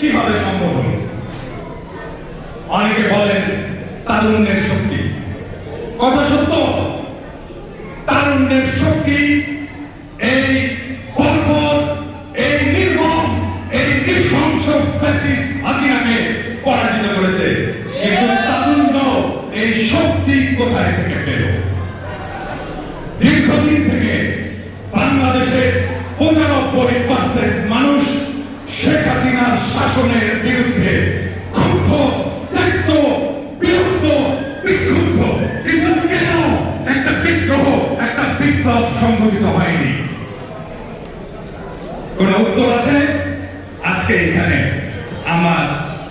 কীভাবে সম্ভব হলো অনেকে বলেন, তারুণ্যের শক্তি। কথা সত্য? তারুণ্যের শক্তি এই এই নির্মম, এই নৃশংস হাসিনাকে পরাজিত করেছে। কিন্তু তারুণ্য এই শক্তি কোথায় থেকে পেল? দীর্ঘদিন থেকে বাংলাদেশে পঁচানব্বই পার্সেন্ট মানুষ শেখ হাসিনার শাসনের বিরুদ্ধে ক্ষুব্ধ ত্যক্ত বিরক্ত, বিক্ষুব্ধ। কিন্তু কেন একটা বিদ্রোহ, একটা বিপ্লব সংঘটিত হয়নি? কোন উত্তর আছে? আজকে এখানে আমার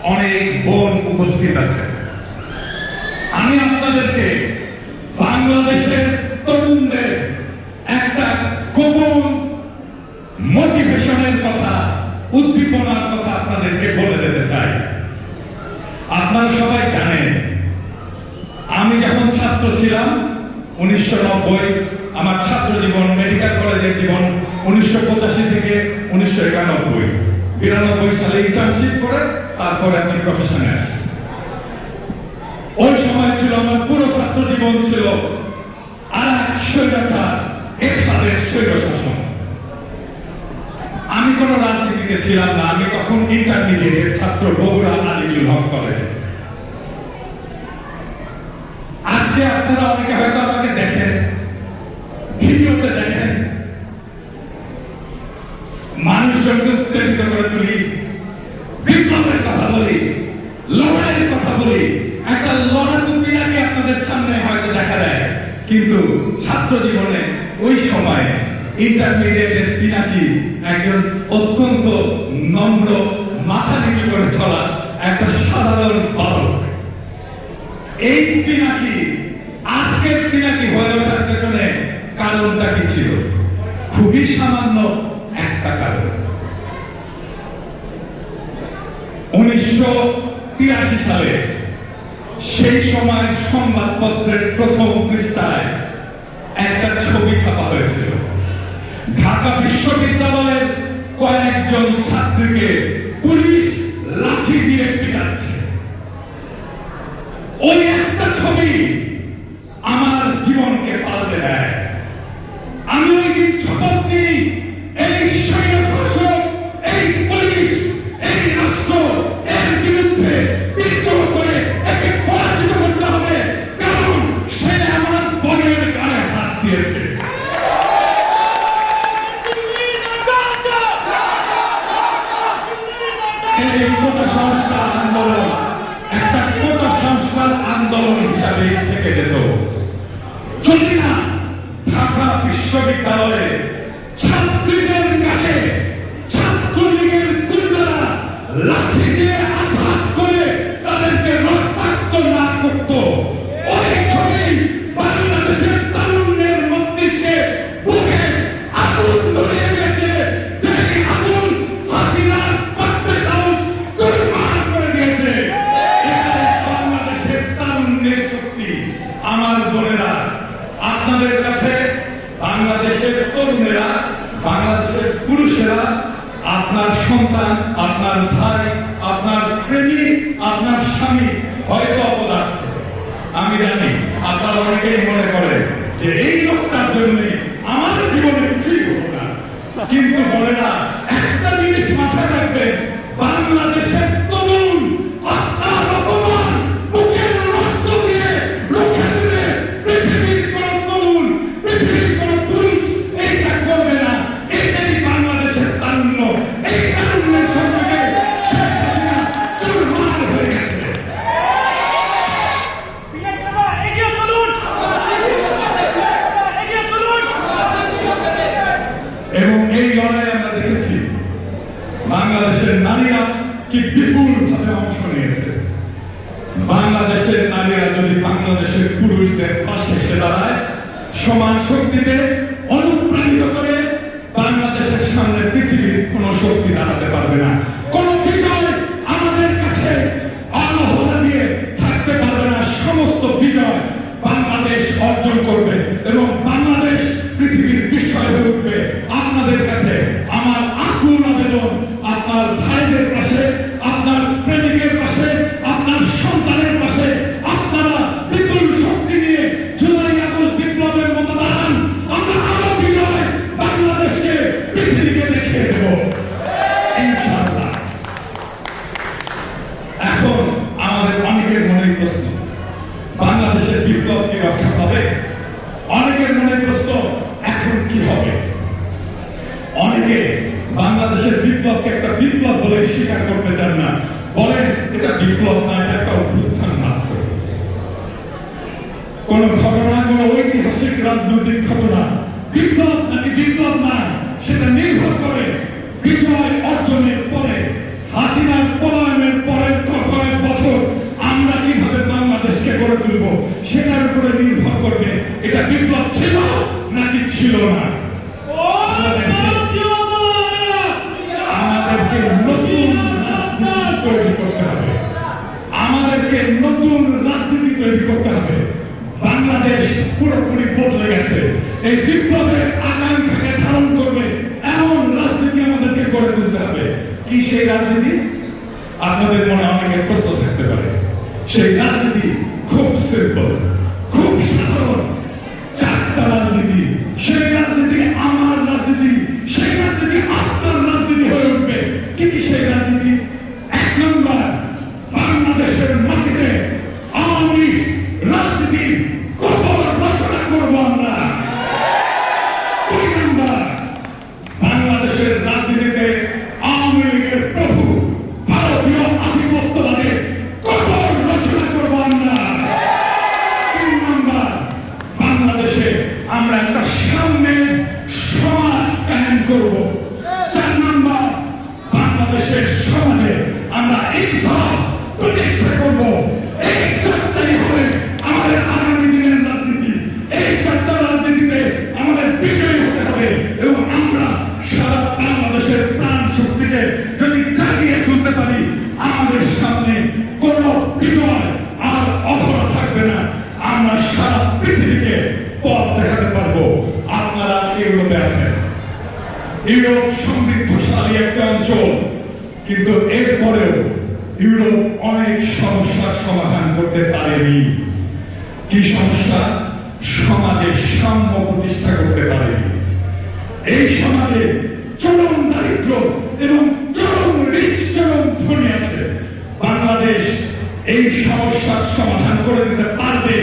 অনেক বোন উপস্থিত আছে। আমি আপনাদেরকে বাংলাদেশের তরুণদের একটা গোপন মোটিভেশনের কথা উদ্দীপনার কথা আপনাদেরকে বলে দিতে চাই। আপনারা সবাই জানেন, আমি যখন ছাত্র ছিলাম, উনিশশো নব্বই, আমার ছাত্র জীবন, মেডিকেল কলেজের জীবন, উনিশশো পঁচাশি থেকে উনিশশো একানব্বই। বিরানব্বই সালে ইন্টার্নশিপ করে তারপরে আমি প্রফেশনে আসি। ওই সময় ছিল আমার পুরো ছাত্র জীবন ছিল আর এক স্বৈরাচার, এরশাদের স্বৈর শাসন আমি কোন রাজনীতিতে ছিলাম না, আমি তখন ইন্টারমিডিয়েটের ছাত্র বগুড়া আলিজুল হক কলেজে আজকে আপনারা অনেকে হয়তো আমাকে দেখেন, ভিডিওতে দেখেন। মানুষজনকে উত্তেজিত করে তুলি, বিপ্লবের কথা বলি, লড়াইয়ের কথা বলি। একটা লড়াকু পিনাকে আপনাদের সামনে হয়তো দেখা দেয়, কিন্তু ছাত্র জীবনে ওই সময় ইন্টারমিডিয়েটের পিনাকি একজন অত্যন্ত নম্র, মাথা নিচু করে চলা একটা সাধারণ বালক। এই পিনাকি, আজকের পিনাকি হয়ে ওঠার পেছনে কারণটা কি ছিল? খুবই সামান্য একটা কারণ। উনিশশো তিরাশি সালে, সেই সময় সংবাদপত্রের প্রথম পৃষ্ঠায় একটা ছবি ছাপা হয়েছিল। ঢাকা বিশ্ববিদ্যালয়ের কয়েকজন ছাত্রীকে পুলিশ যদি না ঢাকা বিশ্ববিদ্যালয়ে ছাত্রীদের কাছে ছাত্রলীগের গুন্ডারা লাঠি দিয়ে আপনারা অনেকেই মনে করে যে এই লোকটার জন্য আমাদের জীবনে কিছুই হলো না। কিন্তু বলে না, একটা জিনিস মাথায় রাখবেন বাংলাদেশের কি অংশ নিয়েছে বাংলাদেশের নারীরা যদি বাংলাদেশের পুরুষদের পাশে এসে দাঁড়ায়, সমান শক্তিতে অনুপ্রাণিত করে বাংলাদেশের সামনে পৃথিবীর কোন শক্তি দাঁড়াতে পারবে না। কোন বিজয় আমাদের কাছে আলোহরা দিয়ে থাকতে পারবে না। সমস্ত বিজয় বাংলাদেশ অর্জন করবে। কোন ঘটনা, কোন ঐতিহাসিক রাজনৈতিক ঘটনা, বিপ্লব নাকি বিপ্লব না সেটা নির্ভর করে বিজয় অর্জনের পরে, হাসিনার পলায়নের পরের কয়েক বছর আমরা কীভাবে বাংলাদেশকে গড়ে তুলব, সেটার উপরে নির্ভর করবে, এটা বিপ্লব ছিল নাকি ছিল না? আমাদেরকে নতুন রাজনীতি তৈরি করতে হবে। আমাদেরকে নতুন রাজনীতি তৈরি করতে হবে। বাংলাদেশ পুরোপুরি বদলে গেছে। এই বিপ্লবের আকাঙ্ক্ষাকে ধারণ করবে এমন রাজনীতি আমাদেরকে গড়ে তুলতে হবে। কি সেই রাজনীতি? আপনাদের মনে অনেকের প্রশ্ন থাকতে পারে। সেই রাজনীতি খুব সিম্পল খুব সাধারণ, চারটা রাজনীতি। সেই রাজনীতি আমার রাজনীতি, সেই রাজনীতি আপনার রাজনীতি হয়ে উঠবে। কি সেই রাজনীতি? ইনসাফ প্রতিষ্ঠা করব এই চারটাই থাকবে না আমরা সারা পৃথিবীকে পথ দেখাতে পারব আপনারা আজকে ইউরোপে আছেন ইউরোপ সমৃদ্ধশালী একটা অঞ্চল কিন্তু এরপরেও ইউরোপ অনেক সমস্যার সমাধান করতে পারেনি। কি সমস্যা? সমাজে সাম্য প্রতিষ্ঠা করতে পারেনি। এই সমাজে চরম দারিদ্র এবং চরম রিচ চরম ধনী আছে। বাংলাদেশ এই সমস্যার সমাধান করে দিতে পারবে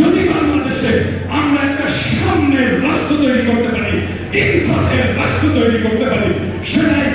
যদি বাংলাদেশে আমরা একটা সামনের রাষ্ট্র তৈরি করতে পারি ইনসাফের রাষ্ট্র তৈরি করতে পারি, সেটাই